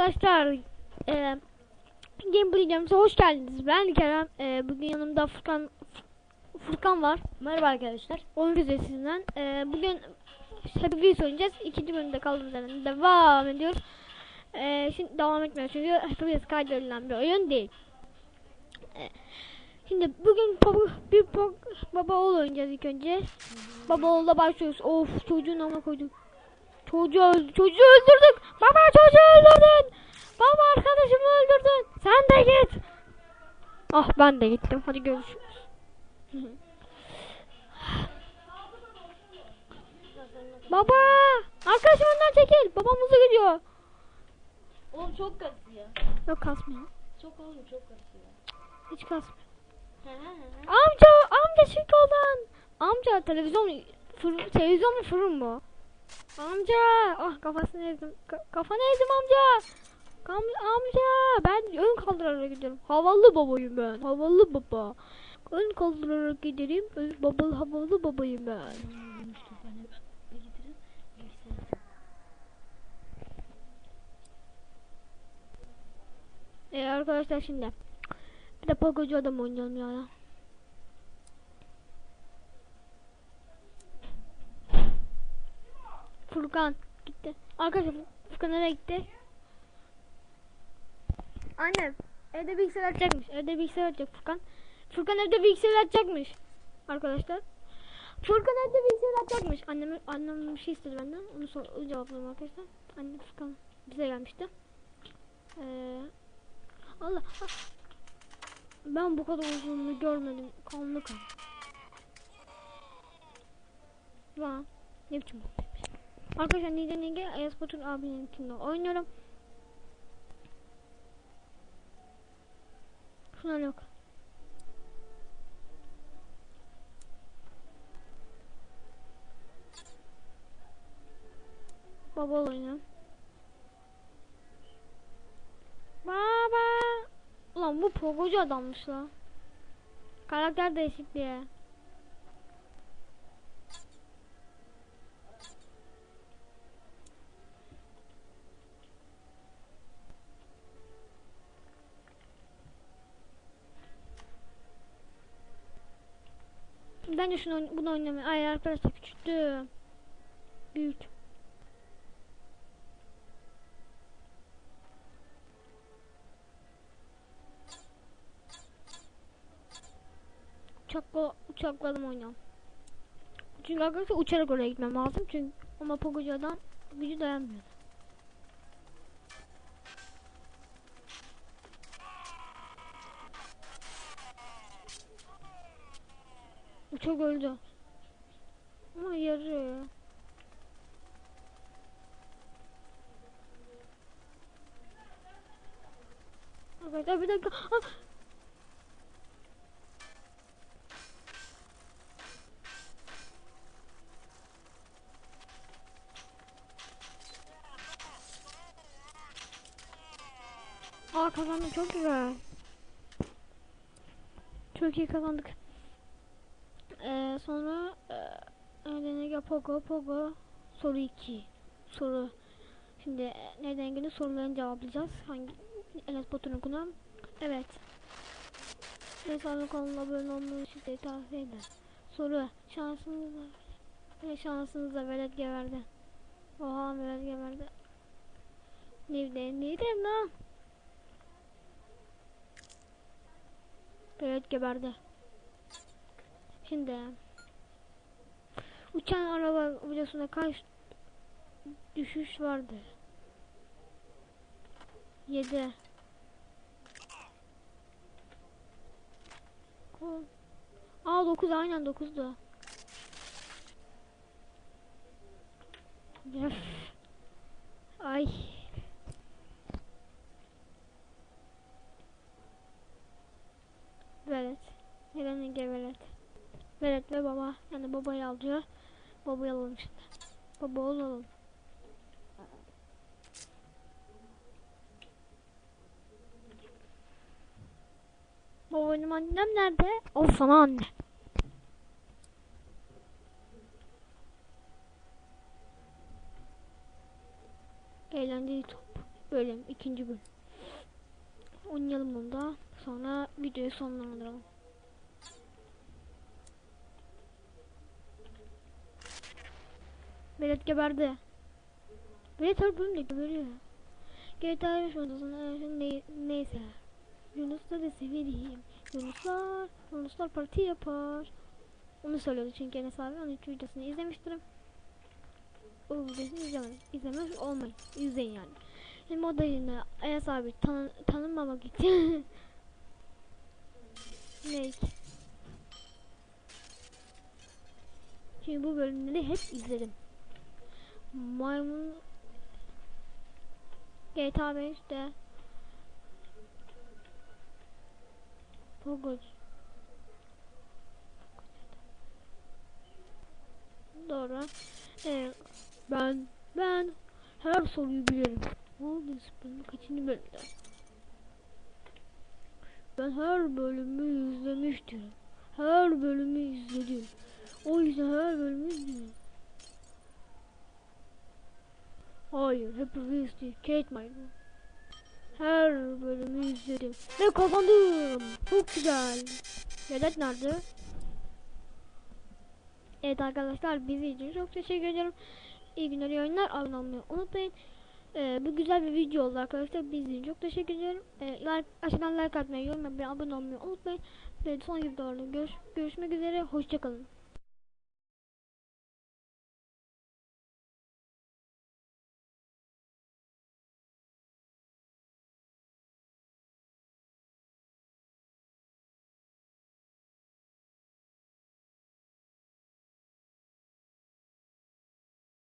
Arkadaşlar e, Gameplay hoş geldiniz. Ben Kerem. E, bugün yanımda Furkan Furkan var. Merhaba arkadaşlar. Oyun güzel sizden. E, bugün Happy Wheels oynayacağız. İkinci bölümde kaldığımız yerden devam ediyoruz. E, şimdi devam etmiyoruz çünkü Happy Wheels kaydedilen bir oyun değil. E, şimdi bugün pop- bir baba oğul oynayacağız ilk önce. Baba oğulda başlıyoruz. Of çocuğun amına koydum. Çocuğu öldü. Çocuğu öldürdük. Baba çocuğu öldürdün. Baba arkadaşımı öldürdün. Sen de git. Ah ben de gittim. Hadi görüşürüz. Baba! Arkadaşım önden çekil. Babam hızlı gidiyor. Oğlum çok kasıyor. Yok kasmıyor. Çok oğlum çok kasıyor. Hiç kasmıyor. Amca! Amca çık oradan. Amca televizyon fır, televizyon mu fırın bu? Amca! Ah kafasını ezdim. Ka- kafanı ezdim amca. Kam amca! Ben ön kaldırarak gidiyorum. Havalı babayım ben. Havalı baba. Ön kaldırarak giderim. Ön babalı havalı babayım ben. Ee, arkadaşlar şimdi bir de Pogocu adam oynayalım ya. Furkan gitti. Arkadaşlar Furkan nereye gitti? Annem evde bilgisayar açacakmış. Evde bilgisayar açacak Furkan. Furkan evde bilgisayar açacakmış. Arkadaşlar. Furkan evde bilgisayar açacakmış. Annem annem bir şey istedi benden. Onu sor onu cevapladım arkadaşlar. Annem Furkan bize gelmişti. Ee, Allah. ah. Ben bu kadar uzunluğu görmedim. Kanlı kan. Ne biçim bakmış. Arkadaşlar Nide Nige Ayas Batur abinin kimle oynuyorum. Şuna yok. Baba oynuyorum. Baba. Ulan bu pogocu adammış la. Karakter değişikliği. Bence şunu oyn- bunu oynamayı. Ay arkadaşlar küçülttü. Büyük. Uçakla uçakladım oynuyorum. Çünkü arkadaşlar uçarak oraya gitmem lazım çünkü ama Pogocu adam gücü dayanmıyor. Uçak öldü. Ama yarıyor. Arkadaşlar bir dakika. Ah! Aa kazandık çok güzel. Çok iyi kazandık. Ee, sonra e, Eren'e Pogo Pogo soru 2 soru. Şimdi e, neden ilgili sorularını cevaplayacağız. Hangi Enes Batur'un okuna? Evet. Mesela kanalına abone olmayı size tavsiye eder. Soru. Şansınızla ve şansınızla velet geberdi. Oha velet geberdi. Neydi? Neydi lan? Evet geberdi. Şimdi uçan araba videosunda kaç düşüş vardı? 7 Aa 9 aynen 9'du. Öf. Ay. Velet. Neden Ege velet? Velet ve baba. Yani babayı alıyor. Babayı alalım şimdi. Baba olalım. Baba benim annem nerede? Al sana anne. Eğlenceli top. Bölüm. ikinci bölüm. Oynayalım bunu da. Sonra videoyu sonlandıralım. Belet geberdi. Belet her bölümde geberiyor. GTA 5 modasının ne, neyse. Yunus'ta da severim. Yunuslar, Yunuslar parti yapar. Onu söylüyordu çünkü Enes abi onun iki videosunu izlemiştir. O videosunu izlemedim. İzlemez olmayın. İzleyin yani. Hem o da yine Enes abi tan tanınmamak için. ne? Çünkü bu bölümleri hep izledim. Maymun GTA 5'te Pogoç Doğru. Ee, ben ben her soruyu bilirim. Ne oldu bölümü kaçıncı bölümde? Ben her bölümü izlemiştim. Her bölümü izledim. O yüzden her bölümü izledim. Hayır, Wheels değil, Kate Michael. Her bölümü izledim. Ve kazandım. Çok güzel. Vedat nerede? Evet arkadaşlar bizi için çok teşekkür ederim. İyi günler, iyi oyunlar. Abone olmayı unutmayın. Ee, bu güzel bir video oldu arkadaşlar. Bizi çok teşekkür ederim. Ee, like, aşağıdan like atmayı, yorum yapmayı, abone olmayı unutmayın. Ve sonraki videolarda görüş, görüşmek üzere. Hoşçakalın.